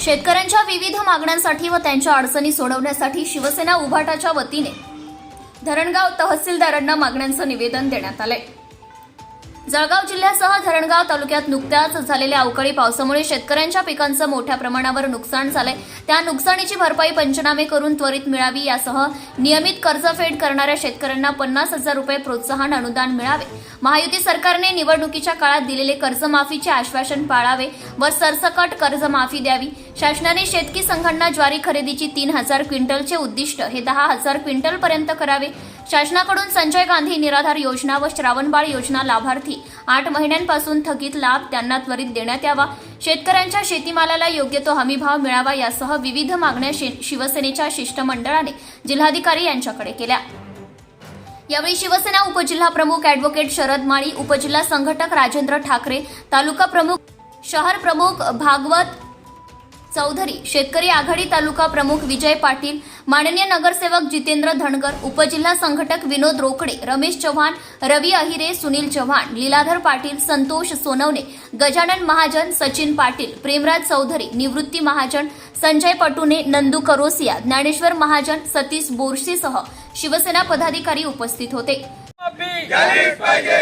शेतकऱ्यांच्या विविध मागण्यांसाठी व त्यांच्या अडचणी सोडवण्यासाठी शिवसेना उभाटाच्या वतीने धरणगाव तहसीलदारांना मागण्यांचं निवेदन देण्यात आलंय. जळगाव जिल्ह्यासह धरणगाव तालुक्यात नुकत्याच झालेल्या अवकाळी पावसामुळे शेतकऱ्यांच्या पिकांचं मोठ्या प्रमाणावर नुकसान झालंय. त्या नुकसानीची भरपाई पंचनामे करून त्वरित मिळावी यासह नियमित कर्जफेड करणाऱ्या शेतकऱ्यांना पन्नास हजार रुपये प्रोत्साहन अनुदान मिळावे. महायुती सरकारने निवडणुकीच्या काळात दिलेले कर्जमाफीचे आश्वासन पाळावे व सरसकट कर्जमाफी द्यावी. शासनाने शेतकी संघांना ज्वारी खरेदीची तीन हजार क्विंटलचे उद्दिष्ट हे दहा हजार क्विंटल पर्यंत करावे. शासनाकडून संजय गांधी निराधार योजना व श्रावणबाळ योजना लाभार्थी आठ महिन्यांपासून थकीत लाभ त्यांना त्वरित देण्यात यावा. शेतकऱ्यांच्या शेतीमालाला योग्य तो हमीभाव मिळावा यासह विविध मागण्या शिवसेनेच्या शिष्टमंडळाने जिल्हाधिकारी यांच्याकडे केल्या. यावेळी शिवसेना उपजिल्हा प्रमुख अॅडव्होकेट शरद माळी उपजिल्हा संघटक राजेंद्र ठाकरे तालुका प्रमुख शहर प्रमुख भागवत चौधरी शेतकरी आघाडी तालुका प्रमुख विजय पाटील माननीय नगरसेवक जितेंद्र धनगर उपजिल्हा संघटक विनोद रोकडे रमेश चव्हाण रवी अहिरे सुनील चव्हाण लीलाधर पाटील संतोष सोनवणे गजानन महाजन सचिन पाटील प्रेमराज चौधरी निवृत्ती महाजन संजय पटुने नंदू करोसिया ज्ञानेश्वर महाजन सतीश बोरशीसह शिवसेना पदाधिकारी उपस्थित होते माफी झालीच पाहिजे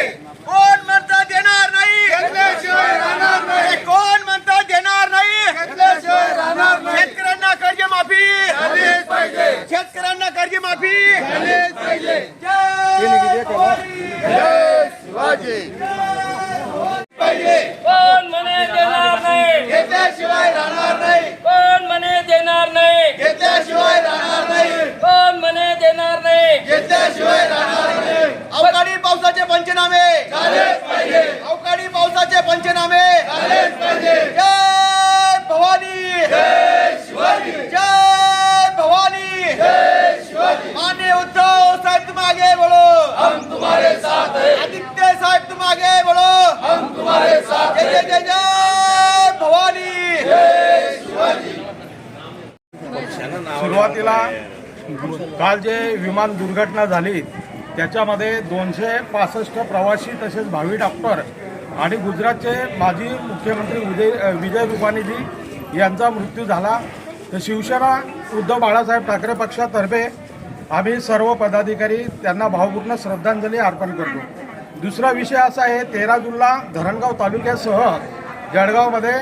कोण म्हणता देणार नाही घेतल्याशिवाय राहणार नाही कोण म्हणता देणार नाही घेतल्याशिवाय राहणार नाही शेतकऱ्यांना कर्ज माफी झालीच पाहिजे शेतकऱ्यांना कर्ज माफी. झालीच पाहिजे. जय भवानी. जय शिवाजी. पाहिजे कोण म्हणे देणार नाही? घेतल्याशिवाय राहणार नाही. कोण म्हणे देणार नाही? घेतल्याशिवाय राहणार नाही. कोण म्हणे देणार नाही? घेतल्याशिवाय राहणार नाही. अवकाळी पावसाचे पंचनामे. झालेच पाहिजे. अवकाळी पावसाचे पंचनामे. झालेच पाहिजे. जय भवानी. जय शिवाजी जय भवानी जय शिवाजी मान्य उद्धव साहेब तुम आगे बोलो. हम तुम्हारे साथ हैं। आदित्य साहेब तुम आगे बोलो. हम तुम्हारे साथ जय जय जय जय भवानी. जय शिवाजी। सुरुवातीला काल जे विमान दुर्घटना झाली त्याच्यामध्ये दोनशे पासष्ट प्रवासी तसेच भावी डॉक्टर आणि गुजरातचे माजी मुख्यमंत्री उदय विजय रुपानीजी यांचा मृत्यू झाला. तर शिवसेना उद्धव बाळासाहेब ठाकरे पक्षातर्फे आम्ही सर्व पदाधिकारी त्यांना भावपूर्ण श्रद्धांजली अर्पण करतो. दुसरा विषय असा आहे तेरा जूनला धरणगाव तालुक्यासह जळगावमध्ये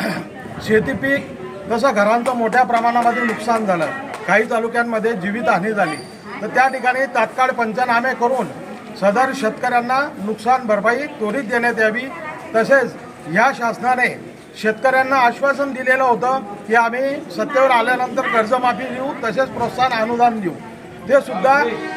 शेतीपीक जसं घरांचं मोठ्या प्रमाणामध्ये नुकसान झालं. काही तालुक्यांमध्ये जीवितहानी झाली. तर त्या ठिकाणी तात्काळ पंचनामे करून सदर शेतकऱ्यांना नुकसान भरपाई त्वरित देण्यात यावी. तसेच या शासनाने शेतकऱ्यांना आश्वासन दिलेलं होतं की आम्ही सत्तेवर आल्यानंतर कर्जमाफी देऊ तसेच प्रोत्साहन अनुदान देऊ. ते सुद्धा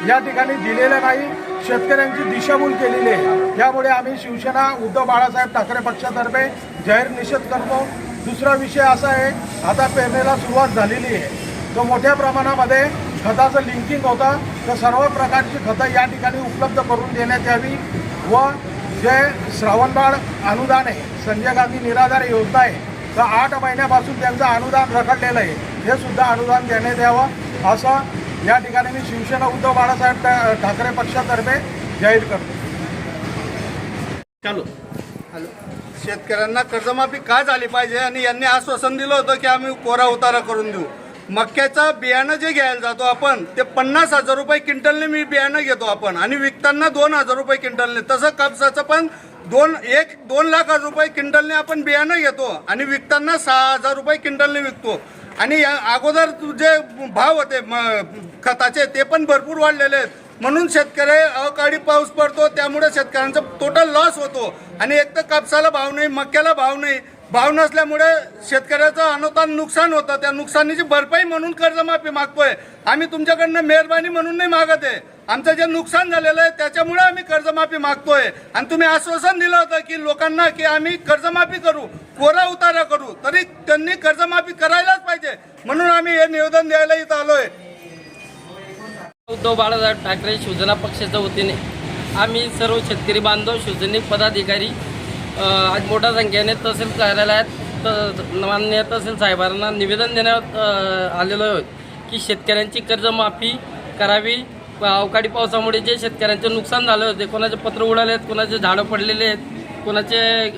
या ठिकाणी दिलेलं नाही. शेतकऱ्यांची दिशाभूल केलेली आहे. त्यामुळे आम्ही शिवसेना उद्धव बाळासाहेब ठाकरे पक्षातर्फे जाहीर निषेध करतो. दुसरा विषय असा आहे आता पेरणीला सुरुवात झालेली आहे. तो मोठ्या प्रमाणामध्ये खताचं लिंकिंग होतं. तर सर्व प्रकारची खतं या ठिकाणी उपलब्ध करून देण्यात यावी. व जे श्रावणबाळ अनुदान आहे संजय गांधी निराधार योजना आहे तर आठ महिन्यापासून त्यांचं अनुदान रखडलेलं आहे. हे सुद्धा अनुदान देण्यात यावं असं या ठिकाणी मी शिवसेना उद्धव बाळासाहेब ठाकरे पक्षातर्फे जाहीर करतो. शेतकऱ्यांना कर्जमाफी का झाली पाहिजे? आणि यांनी आश्वासन दिलं होतं की आम्ही कोरा उतारा करून देऊ. मक्याचं बियाणं जे घ्यायला जातो आपण ते पन्नास हजार रुपये क्विंटलने मी बियाणं घेतो आपण. आणि विकताना दोन हजार रुपये क्विंटलने. तसं कापसाचं पण दोन एक दोन लाख रुपये क्विंटलने आपण बियाणं घेतो. आणि विकताना सहा हजार रुपये क्विंटलने विकतो. आणि या अगोदर जे भाव होते म- खताचे ते पण भरपूर वाढलेले आहेत. म्हणून शेतकरी अवकाळी पाऊस पडतो त्यामुळे शेतकऱ्यांचा टोटल लॉस होतो. आणि एक तर कापसाला भाव नाही मक्याला भाव नाही. भाव नसल्यामुळे शेतकऱ्याचं अनुदान नुकसान होतं. त्या नुकसानीची भरपाई म्हणून कर्जमाफी मागतोय. आम्ही तुमच्याकडनं मेहरबानी म्हणून नाही मागत आहे. आमचं जे नुकसान झालेलं आहे त्याच्यामुळे आम्ही कर्जमाफी मागतोय. आणि तुम्ही आश्वासन दिलं होतं की लोकांना की आम्ही कर्जमाफी करू कोरा उतारा करू तरी त्यांनी कर्जमाफी करायलाच पाहिजे. म्हणून आम्ही हे निवेदन द्यायला इथं आलोय. उद्धव बाळासाहेब ठाकरे शिवसेना पक्षाच्या वतीने आम्ही सर्व शेतकरी बांधव शिवसैनिक पदाधिकारी आज मोठ्या संख्येने तहसील कार्यालयात त माननीय तहसील साहेबांना निवेदन देण्यात आलेलो आहे की शेतकऱ्यांची कर्जमाफी करावी. अवकाळी पावसामुळे जे शेतकऱ्यांचे नुकसान झालं होते कोणाचे पत्र उडाले आहेत कोणाचे झाडं पडलेले आहेत कोणाचे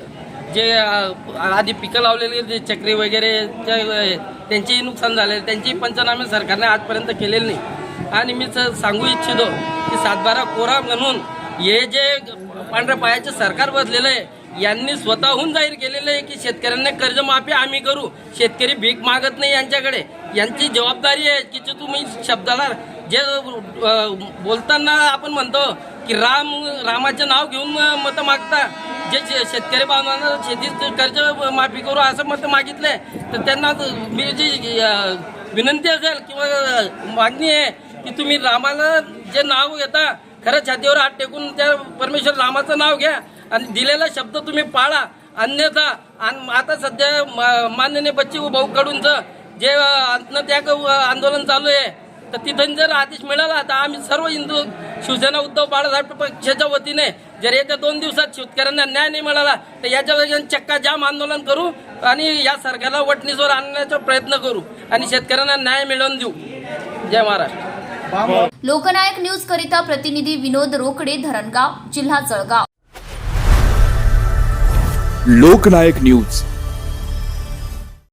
जे आधी पिकं लावलेले जे चक्री वगैरे त्यांचेही नुकसान झाले. त्यांचेही पंचनामे सरकारने आजपर्यंत केलेले नाही. आणि मी सांगू इच्छितो की सातबारा कोरा म्हणून हे जे पांढऱ्या पायाचे सरकार बसलेलं आहे यांनी स्वतःहून जाहीर केलेलं आहे की शेतकऱ्यांना कर्जमाफी आम्ही करू. शेतकरी भीक मागत नाही यांच्याकडे. यांची जबाबदारी आहे की जे तुम्ही शब्दाला जे बोलताना आपण म्हणतो की राम रामाचं नाव घेऊन मतं मागता. जे शे- शेतकरी बांधवांना शेतीत कर्ज माफी करू असं मत मागितलंय तर त्यांना मी जी विनंती असेल किंवा मागणी आहे की तुम्ही रामाला जे नाव घेता खरं छातीवर हात टेकून त्या परमेश्वर रामाचं नाव घ्या आणि दिलेला शब्द तुम्ही पाळा. अन्यथा आणि आता सध्या मा- माननीय बच्ची भाऊ कडूनचं जे अन्नत्याग आंदोलन चालू आहे तर तिथून जर आदेश मिळाला तर आम्ही सर्व हिंदू शिवसेना उद्धव बाळासाहेब पक्षाच्या वतीने जर येत्या दोन दिवसात शेतकऱ्यांना न्याय नाही मिळाला तर याच्या चक्का जाम आंदोलन करू आणि या सरकारला वटणीसवर आणण्याचा प्रयत्न करू आणि शेतकऱ्यांना न्याय मिळवून देऊ. जय महाराष्ट्र. लोकनायक न्यूज करिता प्रतिनिधी विनोद रोकडे धरणगाव जिल्हा जळगाव. लोकनायक न्यूज.